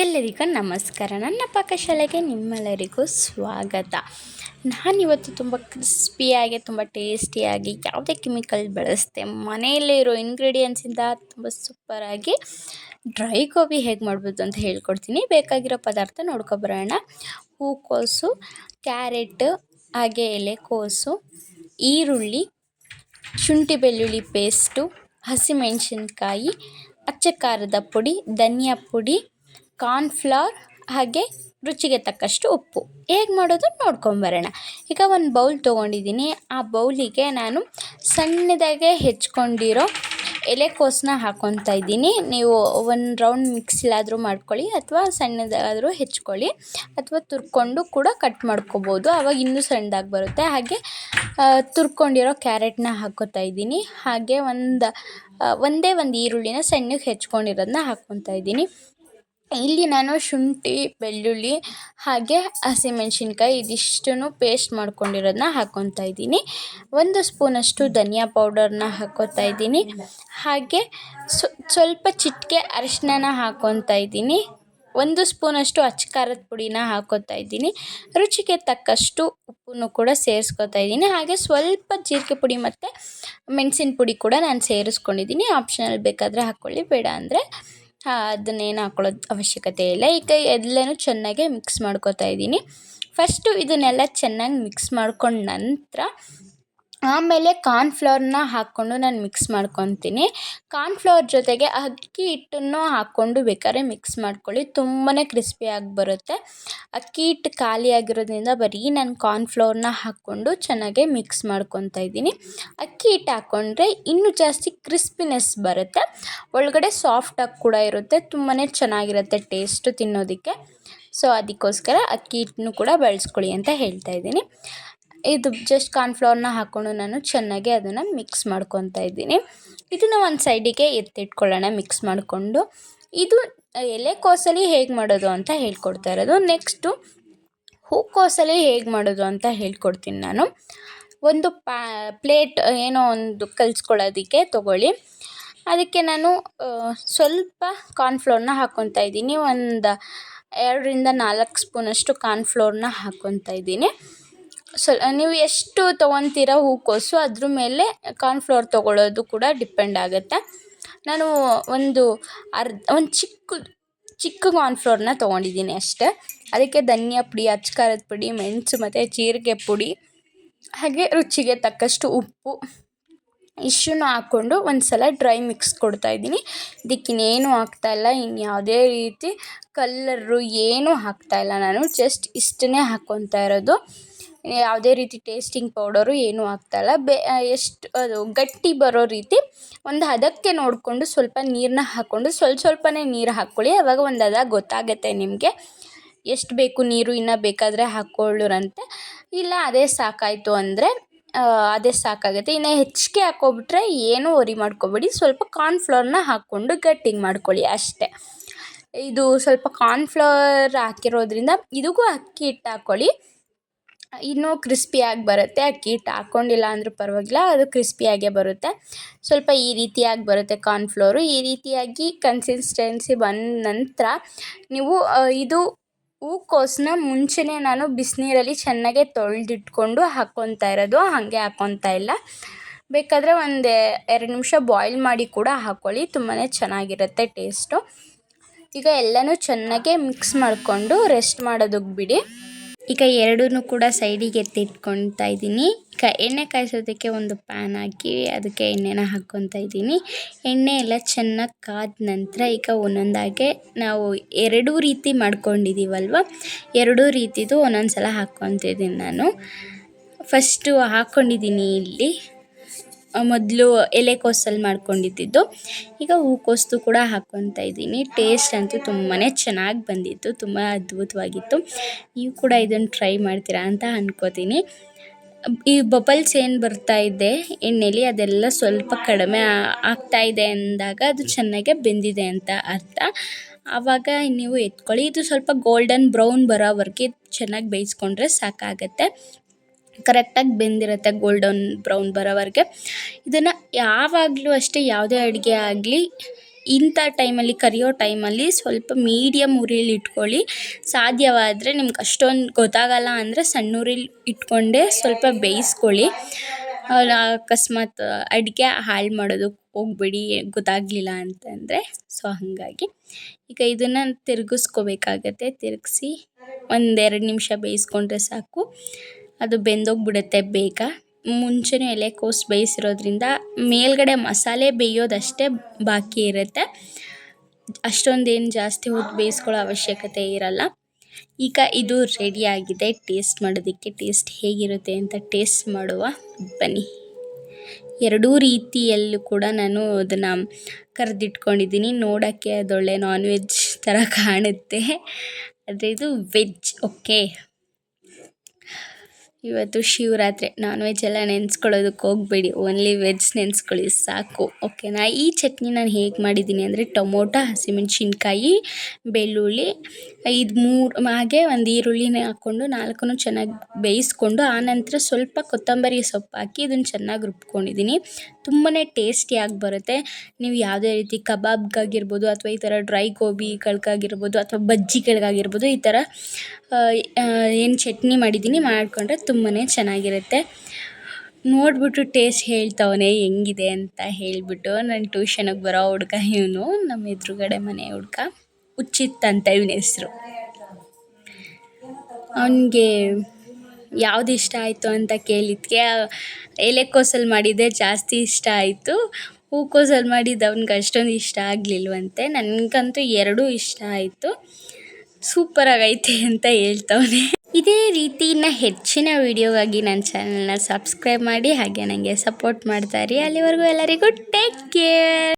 ಎಲ್ಲರಿಗೂ ನಮಸ್ಕಾರ. ನನ್ನ ಪಾಕಶಾಲೆಗೆ ನಿಮ್ಮೆಲ್ಲರಿಗೂ ಸ್ವಾಗತ. ನಾನಿವತ್ತು ತುಂಬ ಕ್ರಿಸ್ಪಿಯಾಗಿ, ತುಂಬ ಟೇಸ್ಟಿಯಾಗಿ ಯಾವುದೇ ಕೆಮಿಕಲ್ ಬಳಸ್ದೆ ಮನೆಯಲ್ಲೇ ಇರೋ ಇಂಗ್ರೀಡಿಯೆಂಟ್ಸಿಂದ ತುಂಬ ಸೂಪರಾಗಿ ಡ್ರೈ ಗೋಬಿ ಹೇಗೆ ಮಾಡ್ಬೋದು ಅಂತ ಹೇಳ್ಕೊಡ್ತೀನಿ. ಬೇಕಾಗಿರೋ ಪದಾರ್ಥ ನೋಡ್ಕೊಬರೋಣ ಹೂಕೋಸು ಕ್ಯಾರೆಟ್ ಹಾಗೆ ಎಲೆಕೋಸು ಈರುಳ್ಳಿ, ಶುಂಠಿ ಬೆಳ್ಳುಳ್ಳಿ ಪೇಸ್ಟು ಹಸಿಮೆಣಸಿನ್ಕಾಯಿ, ಅಚ್ಚ ಖಾರದ ಪುಡಿ, ಧನಿಯಾ ಪುಡಿ ಕಾರ್ನ್ಫ್ಲವರ್ ಹಾಗೆ ರುಚಿಗೆ ತಕ್ಕಷ್ಟು ಉಪ್ಪು. ಹೇಗೆ ಮಾಡೋದು ನೋಡ್ಕೊಂಬರೋಣ ಈಗ ಒಂದು ಬೌಲ್ ತೊಗೊಂಡಿದ್ದೀನಿ. ಆ ಬೌಲಿಗೆ ನಾನು ಸಣ್ಣದಾಗೆ ಹೆಚ್ಕೊಂಡಿರೋ ಎಲೆಕೋಸನ್ನ ಹಾಕ್ಕೊತಾ ಇದ್ದೀನಿ. ನೀವು ಒಂದು ರೌಂಡ್ ಮಿಕ್ಸಿಲಾದರೂ ಮಾಡ್ಕೊಳ್ಳಿ ಅಥವಾ ಸಣ್ಣದಾದರೂ ಹೆಚ್ಕೊಳ್ಳಿ. ಅಥವಾ ತುರ್ಕೊಂಡು ಕೂಡ ಕಟ್ ಮಾಡ್ಕೋಬೋದು. ಆವಾಗ ಇನ್ನೂ ಸಣ್ಣದಾಗಿ ಬರುತ್ತೆ. ಹಾಗೆ ತುರ್ಕೊಂಡಿರೋ ಕ್ಯಾರೆಟ್ನ ಹಾಕೋತಾ ಇದ್ದೀನಿ. ಹಾಗೆ ಒಂದು ಒಂದೇ ಒಂದು ಈರುಳ್ಳಿನ ಸಣ್ಣಗೆ ಹೆಚ್ಕೊಂಡಿರೋದನ್ನ ಹಾಕ್ಕೊತಾ ಇದ್ದೀನಿ. ಇಲ್ಲಿ ನಾನು ಶುಂಠಿ, ಬೆಳ್ಳುಳ್ಳಿ ಹಾಗೆ ಹಸಿಮೆಣ್ಸಿನ್ಕಾಯಿ ಇದಿಷ್ಟನ್ನು ಪೇಸ್ಟ್ ಮಾಡ್ಕೊಂಡಿರೋದನ್ನ ಹಾಕ್ಕೊತಾ ಇದ್ದೀನಿ. ಒಂದು ಸ್ಪೂನಷ್ಟು ಧನಿಯಾ ಪೌಡರ್ನ ಹಾಕ್ಕೊತಾ ಇದ್ದೀನಿ. ಹಾಗೆ ಸ್ವಲ್ಪ ಚಿಟಿಕೆ ಅರಿಶಿನ ಹಾಕ್ಕೊತಾ ಇದ್ದೀನಿ. ಒಂದು ಸ್ಪೂನಷ್ಟು ಅಚ್ಚ ಖಾರದ ಪುಡಿನ ಹಾಕೋತಾ ಇದ್ದೀನಿ. ರುಚಿಗೆ ತಕ್ಕಷ್ಟು ಉಪ್ಪನ್ನು ಕೂಡ ಸೇರಿಸ್ಕೊತಾ ಇದ್ದೀನಿ. ಹಾಗೆ ಸ್ವಲ್ಪ ಜೀರಿಗೆ ಪುಡಿ ಮತ್ತು ಮೆಣಸಿನ ಪುಡಿ ಕೂಡ ನಾನು ಸೇರಿಸ್ಕೊಂಡಿದ್ದೀನಿ. ಆಪ್ಷನಲ್ ಬೇಕಾದರೆ ಹಾಕ್ಕೊಳ್ಳಿ, ಬೇಡ ಅಂದರೆ ಅದನ್ನೇನು ಹಾಕ್ಕೊಳ್ಳೋದು ಅವಶ್ಯಕತೆ ಇಲ್ಲ. ಈಗ ಎಲ್ಲನೂ ಚೆನ್ನಾಗೆ ಮಿಕ್ಸ್ ಮಾಡ್ಕೊತಾ ಇದ್ದೀನಿ. ಫಸ್ಟು ಇದನ್ನೆಲ್ಲ ಚೆನ್ನಾಗಿ ಮಿಕ್ಸ್ ಮಾಡ್ಕೊಂಡ ನಂತರ ಆಮೇಲೆ ಕಾರ್ನ್ಫ್ಲವರ್ನ ಹಾಕ್ಕೊಂಡು ನಾನು ಮಿಕ್ಸ್ ಮಾಡ್ಕೊತೀನಿ. ಕಾರ್ನ್ಫ್ಲವರ್ ಜೊತೆಗೆ ಅಕ್ಕಿ ಹಿಟ್ಟನ್ನು ಹಾಕ್ಕೊಂಡು ಬೇಕಾದ್ರೆ ಮಿಕ್ಸ್ ಮಾಡ್ಕೊಳ್ಳಿ. ತುಂಬಾ ಕ್ರಿಸ್ಪಿಯಾಗಿ ಬರುತ್ತೆ. ಅಕ್ಕಿ ಹಿಟ್ಟು ಖಾಲಿಯಾಗಿರೋದ್ರಿಂದ ಬರೀ ನಾನು ಕಾರ್ನ್ಫ್ಲವರ್ನ ಹಾಕ್ಕೊಂಡು ಚೆನ್ನಾಗೆ ಮಿಕ್ಸ್ ಮಾಡ್ಕೊತಾ ಇದ್ದೀನಿ. ಅಕ್ಕಿ ಹಿಟ್ಟು ಹಾಕ್ಕೊಂಡ್ರೆ ಇನ್ನೂ ಜಾಸ್ತಿ ಕ್ರಿಸ್ಪಿನೆಸ್ ಬರುತ್ತೆ. ಒಳಗಡೆ ಸಾಫ್ಟಾಗಿ ಕೂಡ ಇರುತ್ತೆ. ತುಂಬಾ ಚೆನ್ನಾಗಿರುತ್ತೆ ಟೇಸ್ಟು ತಿನ್ನೋದಕ್ಕೆ. ಸೊ, ಅದಕ್ಕೋಸ್ಕರ ಅಕ್ಕಿ ಹಿಟ್ಟನ್ನು ಕೂಡ ಬಳಸ್ಕೊಳ್ಳಿ ಅಂತ ಹೇಳ್ತಾ ಇದ್ದೀನಿ. ಇದು ಜಸ್ಟ್ ಕಾರ್ನ್ಫ್ಲವರ್ನ ಹಾಕ್ಕೊಂಡು ನಾನು ಚೆನ್ನಾಗಿ ಅದನ್ನು ಮಿಕ್ಸ್ ಮಾಡ್ಕೊತಾ ಇದ್ದೀನಿ. ಇದನ್ನು ಒಂದು ಸೈಡಿಗೆ ಎತ್ತಿಟ್ಕೊಳ್ಳೋಣ ಮಿಕ್ಸ್ ಮಾಡಿಕೊಂಡು. ಇದು ಎಲೆಕೋಸಲ್ಲಿ ಹೇಗೆ ಮಾಡೋದು ಅಂತ ಹೇಳ್ಕೊಡ್ತಾ ಇರೋದು. ನೆಕ್ಸ್ಟು ಹೂಕೋಸಲ್ಲಿ ಹೇಗೆ ಮಾಡೋದು ಅಂತ ಹೇಳ್ಕೊಡ್ತೀನಿ ನಾನು. ಒಂದು ಪ್ಯಾ ಪ್ಲೇಟ್ ಏನೋ ಒಂದು ಕಲಿಸ್ಕೊಳ್ಳೋದಕ್ಕೆ ತೊಗೊಳ್ಳಿ. ಅದಕ್ಕೆ ನಾನು ಸ್ವಲ್ಪ ಕಾರ್ನ್ಫ್ಲೋರ್ನ ಹಾಕ್ಕೊತಾ ಇದ್ದೀನಿ. ಒಂದು ಎರಡರಿಂದ ನಾಲ್ಕು ಸ್ಪೂನಷ್ಟು ಕಾರ್ನ್ಫ್ಲೋರ್ನ ಹಾಕ್ಕೊತಾ ಇದ್ದೀನಿ. ಸ್ವಲ್ ನೀವು ಎಷ್ಟು ತೊಗೊತೀರ ಹೂಕೋಸು ಅದ್ರ ಮೇಲೆ ಕಾರ್ನ್ಫ್ಲೋರ್ ತೊಗೊಳೋದು ಕೂಡ ಡಿಪೆಂಡ್ ಆಗುತ್ತೆ. ನಾನು ಒಂದು ಅರ್ಧ, ಒಂದು ಚಿಕ್ಕ ಚಿಕ್ಕ ಕಾರ್ನ್ಫ್ಲೋರ್ನ ತೊಗೊಂಡಿದ್ದೀನಿ ಅಷ್ಟೇ. ಅದಕ್ಕೆ ಧನಿಯಾ ಪುಡಿ ಅಚ್ಚಕಾರದ ಪುಡಿ, ಮೆಣಸು ಮತ್ತು ಜೀರಿಗೆ ಪುಡಿ, ಹಾಗೆ ರುಚಿಗೆ ತಕ್ಕಷ್ಟು ಉಪ್ಪು, ಇಷ್ಟನ್ನು ಹಾಕ್ಕೊಂಡು ಒಂದು ಸಲ ಡ್ರೈ ಮಿಕ್ಸ್ ಕೊಡ್ತಾಯಿದ್ದೀನಿ ಇದಕ್ಕಿನ್ನೇನು ಹಾಕ್ತಾಯಿಲ್ಲ ಇನ್ನು ಯಾವುದೇ ರೀತಿ ಕಲ್ಲರು ಏನೂ ಹಾಕ್ತಾಯಿಲ್ಲ ನಾನು ಜಸ್ಟ್ ಇಷ್ಟನ್ನೇ ಹಾಕ್ಕೊತಾ ಇರೋದು. ಯಾವುದೇ ರೀತಿ ಟೇಸ್ಟಿಂಗ್ ಪೌಡರು ಏನೂ ಹಾಕ್ತಾಯಿಲ್ಲ ಬೆ ಎಷ್ಟು, ಅದು ಗಟ್ಟಿ ಬರೋ ರೀತಿ ಒಂದು ಹದಕ್ಕೆ ನೋಡಿಕೊಂಡು ಸ್ವಲ್ಪ ನೀರನ್ನ ಹಾಕ್ಕೊಂಡು ಸ್ವಲ್ಪ ಸ್ವಲ್ಪನೇ ನೀರು ಹಾಕ್ಕೊಳ್ಳಿ ಅವಾಗ ಒಂದು ಹದ ಗೊತ್ತಾಗುತ್ತೆ ನಿಮಗೆ. ಎಷ್ಟು ಬೇಕು ನೀರು ಇನ್ನೂ ಬೇಕಾದರೆ ಹಾಕ್ಕೊಳ್ಳೋರಂತೆ ಇಲ್ಲ ಅದೇ ಸಾಕಾಯಿತು ಅಂದರೆ ಅದೇ ಸಾಕಾಗುತ್ತೆ. ಇನ್ನು ಹೆಚ್ಚಿಗೆ ಹಾಕ್ಕೊಬಿಟ್ರೆ ಏನೂ ವರಿ ಮಾಡ್ಕೊಬೇಡಿ. ಸ್ವಲ್ಪ ಕಾರ್ನ್ಫ್ಲೋರ್ನ ಹಾಕ್ಕೊಂಡು ಗಟ್ಟಿಂಗ್ ಮಾಡ್ಕೊಳ್ಳಿ ಅಷ್ಟೇ. ಇದು ಸ್ವಲ್ಪ ಕಾರ್ನ್ಫ್ಲವರ್ ಹಾಕಿರೋದ್ರಿಂದ ಇದಕ್ಕೂ ಅಕ್ಕಿ ಹಿಟ್ಟು ಹಾಕ್ಕೊಳ್ಳಿ ಇನ್ನೂ ಕ್ರಿಸ್ಪಿಯಾಗಿ ಬರುತ್ತೆ. ಅಕ್ಕಿ ಹಿಟ್ಟು ಹಾಕ್ಕೊಂಡಿಲ್ಲ ಅಂದರೂ ಪರವಾಗಿಲ್ಲ, ಅದು ಕ್ರಿಸ್ಪಿಯಾಗೇ ಬರುತ್ತೆ. ಸ್ವಲ್ಪ ಈ ರೀತಿಯಾಗಿ ಬರುತ್ತೆ ಕಾರ್ನ್ಫ್ಲೋರು ಈ ರೀತಿಯಾಗಿ ಕನ್ಸಿಸ್ಟೆನ್ಸಿ ಬಂದ ನಂತರ ನೀವು ಇದು ಹೂಕೋಸನ್ನ ಮುಂಚೆನೇ ನಾನು ಬಿಸಿನೀರಲ್ಲಿ ಚೆನ್ನಾಗೆ ತೊಳೆದಿಟ್ಕೊಂಡು ಹಾಕ್ಕೊತಾ ಇರೋದು. ಹಾಗೆ ಹಾಕ್ಕೊತಾ ಇಲ್ಲ. ಬೇಕಾದರೆ ಒಂದು ಎರಡು ನಿಮಿಷ ಬಾಯ್ಲ್ ಮಾಡಿ ಕೂಡ ಹಾಕ್ಕೊಳ್ಳಿ ತುಂಬಾ ಚೆನ್ನಾಗಿರುತ್ತೆ ಟೇಸ್ಟು ಈಗ ಎಲ್ಲನೂ ಚೆನ್ನಾಗೆ ಮಿಕ್ಸ್ ಮಾಡಿಕೊಂಡು ರೆಸ್ಟ್ ಮಾಡೋದಕ್ಕೆ ಬಿಡಿ. ಈಗ ಎರಡೂ ಕೂಡ ಸೈಡಿಗೆ ಎತ್ತಿಟ್ಕೊತಾ ಇದ್ದೀನಿ. ಈಗ ಎಣ್ಣೆ ಕಾಯಿಸೋದಕ್ಕೆ ಒಂದು ಪ್ಯಾನ್ ಹಾಕಿ ಅದಕ್ಕೆ ಎಣ್ಣೆನ ಹಾಕ್ಕೊತಾ ಇದ್ದೀನಿ. ಎಣ್ಣೆ ಎಲ್ಲ ಚೆನ್ನಾಗಿ ಕಾದ ನಂತರ ಈಗ ಒಂದೊಂದಾಗೆ ನಾವು ಎರಡೂ ರೀತಿ ಮಾಡ್ಕೊಂಡಿದ್ದೀವಲ್ವ ಎರಡೂ ರೀತಿದು ಒಂದೊಂದು ಸಲ ಹಾಕ್ಕೊತಿದ್ದೀನಿ ನಾನು. ಫಸ್ಟು ಹಾಕ್ಕೊಂಡಿದ್ದೀನಿ ಇಲ್ಲಿ. ಮೊದಲು ಎಲೆಕೋಸಲ್ಲಿ ಮಾಡ್ಕೊಂಡಿದ್ದಿದ್ದು. ಈಗ ಹೂಕೋಸು ಕೂಡ ಹಾಕ್ಕೊತಾ ಇದ್ದೀನಿ. ಟೇಸ್ಟ್ ಅಂತೂ ತುಂಬಾ ಚೆನ್ನಾಗಿ ಬಂದಿತ್ತು, ತುಂಬ ಅದ್ಭುತವಾಗಿತ್ತು. ನೀವು ಕೂಡ ಇದನ್ನು ಟ್ರೈ ಮಾಡ್ತೀರಾ ಅಂತ ಅಂದ್ಕೋತೀನಿ ಈ ಬಬಲ್ಸ್ ಏನು ಬರ್ತಾ ಇದೆ, ಎಣ್ಣೆಲಿ ಅದೆಲ್ಲ ಸ್ವಲ್ಪ ಕಡಿಮೆ ಆಗ್ತಾ ಇದೆ ಅಂದಾಗ ಅದು ಚೆನ್ನಾಗೆ ಬೆಂದಿದೆ ಅಂತ ಅರ್ಥ. ಆವಾಗ ನೀವು ಎತ್ಕೊಳ್ಳಿ. ಇದು ಸ್ವಲ್ಪ ಗೋಲ್ಡನ್ ಬ್ರೌನ್ ಬರೋವರೆಗೆ ಚೆನ್ನಾಗಿ ಬೇಯಿಸ್ಕೊಂಡ್ರೆ ಸಾಕಾಗತ್ತೆ. ಕರೆಕ್ಟಾಗಿ ಬೆಂದಿರುತ್ತೆ ಗೋಲ್ಡನ್ ಬ್ರೌನ್ ಬರೋವರೆಗೆ. ಇದನ್ನು ಯಾವಾಗಲೂ ಅಷ್ಟೇ ಯಾವುದೇ ಅಡುಗೆ ಆಗಲಿ, ಇಂಥ ಟೈಮಲ್ಲಿ, ಕರಿಯೋ ಟೈಮಲ್ಲಿ ಸ್ವಲ್ಪ ಮೀಡಿಯಮ್ ಉರಿಲಿ ಇಟ್ಕೊಳ್ಳಿ. ಸಾಧ್ಯವಾದರೆ ನಿಮ್ಗೆ ಅಷ್ಟೊಂದು ಗೊತ್ತಾಗಲ್ಲ ಅಂದರೆ ಸಣ್ಣ ಉರಿಲಿ ಇಟ್ಕೊಂಡೇ ಸ್ವಲ್ಪ ಬೇಯಿಸ್ಕೊಳ್ಳಿ. ಅಕಸ್ಮಾತ್ ಅಡುಗೆ ಹಾಳು ಮಾಡೋದಕ್ಕೆ ಹೋಗ್ಬೇಡಿ, ಗೊತ್ತಾಗಲಿಲ್ಲ ಅಂತಂದರೆ. ಸೊ, ಹಾಗಾಗಿ ಈಗ ಇದನ್ನು ತಿರುಗಿಸ್ಕೋಬೇಕಾಗತ್ತೆ. ತಿರುಗಿಸಿ ಒಂದೆರಡು ನಿಮಿಷ ಬೇಯಿಸ್ಕೊಂಡ್ರೆ ಸಾಕು. ಅದು ಬೆಂದೋಗ್ಬಿಡುತ್ತೆ ಬೇಗ. ಮುಂಚೆನೇ ಎಲೆಕೋಸು ಬೇಯಿಸಿರೋದ್ರಿಂದ ಮೇಲ್ಗಡೆ ಮಸಾಲೆ ಬೇಯೋದಷ್ಟೇ ಬಾಕಿ ಇರುತ್ತೆ. ಅಷ್ಟೊಂದೇನು ಜಾಸ್ತಿ ಹೊತ್ತು ಬೇಯಿಸ್ಕೊಳ್ಳೋ ಅವಶ್ಯಕತೆ ಇರಲ್ಲ. ಈಗ ಇದು ರೆಡಿಯಾಗಿದೆ ಟೇಸ್ಟ್ ಮಾಡೋದಕ್ಕೆ ಟೇಸ್ಟ್ ಹೇಗಿರುತ್ತೆ ಅಂತ ಟೇಸ್ಟ್ ಮಾಡುವ. ಬನ್ನಿ. ಎರಡೂ ರೀತಿಯಲ್ಲೂ ಕೂಡ ನಾನು ಅದನ್ನು ಕರೆದಿಟ್ಕೊಂಡಿದ್ದೀನಿ. ನೋಡೋಕ್ಕೆ ಅದೊಳ್ಳೆ ನಾನ್ ವೆಜ್ ಥರ ಕಾಣುತ್ತೆ. ಆದರೆ ಇದು ವೆಜ್ ಓಕೆ ಇವತ್ತು ಶಿವರಾತ್ರಿ. ನಾನ್ ವೆಜ್ ಎಲ್ಲ ನೆನೆಸ್ಕೊಳ್ಳೋದಕ್ಕೆ ಹೋಗಬೇಡಿ. ಓನ್ಲಿ ವೆಜ್ ನೆನೆಸ್ಕೊಳ್ಳಿ, ಸಾಕು. ಓಕೆನಾ ಈ ಚಟ್ನಿ ನಾನು ಹೇಗೆ ಮಾಡಿದ್ದೀನಿ ಅಂದರೆ ಟೊಮೊಟೊ, ಹಸಿಮೆಣ್ಸಿನ್ಕಾಯಿ, ಬೆಳ್ಳುಳ್ಳಿ ಇದು ಮೂರು ಹಾಗೆ ಒಂದು ಈರುಳ್ಳಿನ ಹಾಕ್ಕೊಂಡು ನಾಲ್ಕನ್ನು ಚೆನ್ನಾಗಿ ಬೇಯಿಸ್ಕೊಂಡು ಆನಂತರ ಸ್ವಲ್ಪ ಕೊತ್ತಂಬರಿ ಸೊಪ್ಪು ಹಾಕಿ ಇದನ್ನು ಚೆನ್ನಾಗಿ ರುಬ್ಕೊಂಡಿದ್ದೀನಿ ತುಂಬಾ ಟೇಸ್ಟಿಯಾಗಿ ಬರುತ್ತೆ. ನೀವು ಯಾವುದೇ ರೀತಿ ಕಬಾಬ್ಗಾಗಿರ್ಬೋದು ಅಥವಾ ಈ ಥರ ಡ್ರೈ ಗೋಬಿಗಳ್ಗಾಗಿರ್ಬೋದು ಅಥವಾ ಬಜ್ಜಿಗಳಿಗಾಗಿರ್ಬೋದು, ಈ ಥರ ಏನು ಚಟ್ನಿ ಮಾಡಿದ್ದೀನಿ ಮಾಡಿಕೊಂಡ್ರೆ ತುಂಬಾ ಚೆನ್ನಾಗಿರುತ್ತೆ. ನೋಡಿಬಿಟ್ಟು ಟೇಸ್ಟ್ ಹೇಳ್ತವನೆ, ಹೆಂಗಿದೆ ಅಂತ ಹೇಳಿಬಿಟ್ಟು ನನ್ನ ಟ್ಯೂಷನಿಗೆ ಬರೋ ಹುಡ್ಗ ಇವನು, ನಮ್ಮ ಎದುರುಗಡೆ ಮನೆ ಹುಡ್ಗ. ಉಚಿತ್ ಅಂತ ಇವನ ಹೆಸರು. ಅವನಿಗೆ ಯಾವ್ದು ಇಷ್ಟ ಆಯಿತು ಅಂತ ಕೇಳಿದ್ದಕ್ಕೆ ಎಲೆಕೋಸಲ್ಲಿ ಮಾಡಿದ್ದೆ ಜಾಸ್ತಿ ಇಷ್ಟ ಆಯಿತು. ಹೂಕೋಸಲ್ಲಿ ಮಾಡಿದ್ದು ಅವ್ನಿಗೆ ಅಷ್ಟೊಂದು ಇಷ್ಟ ಆಗಲಿಲ್ವಂತೆ. ನನಗಂತೂ ಎರಡೂ ಇಷ್ಟ ಆಯಿತು. ಸೂಪರಾಗೈತೆ ಅಂತ ಹೇಳ್ತವನೆ. ಇದೇ ರೀತಿ ಇನ್ನು ಹೆಚ್ಚಿನ ವೀಡಿಯೋಗಾಗಿ ನನ್ನ ಚಾನಲ್ನ ಸಬ್ಸ್ಕ್ರೈಬ್ ಮಾಡಿ, ಹಾಗೆ ನನಗೆ ಸಪೋರ್ಟ್ ಮಾಡ್ತಾ ಅಲ್ಲಿವರೆಗೂ ಎಲ್ಲರಿಗೂ ಟೇಕ್ ಕೇರ್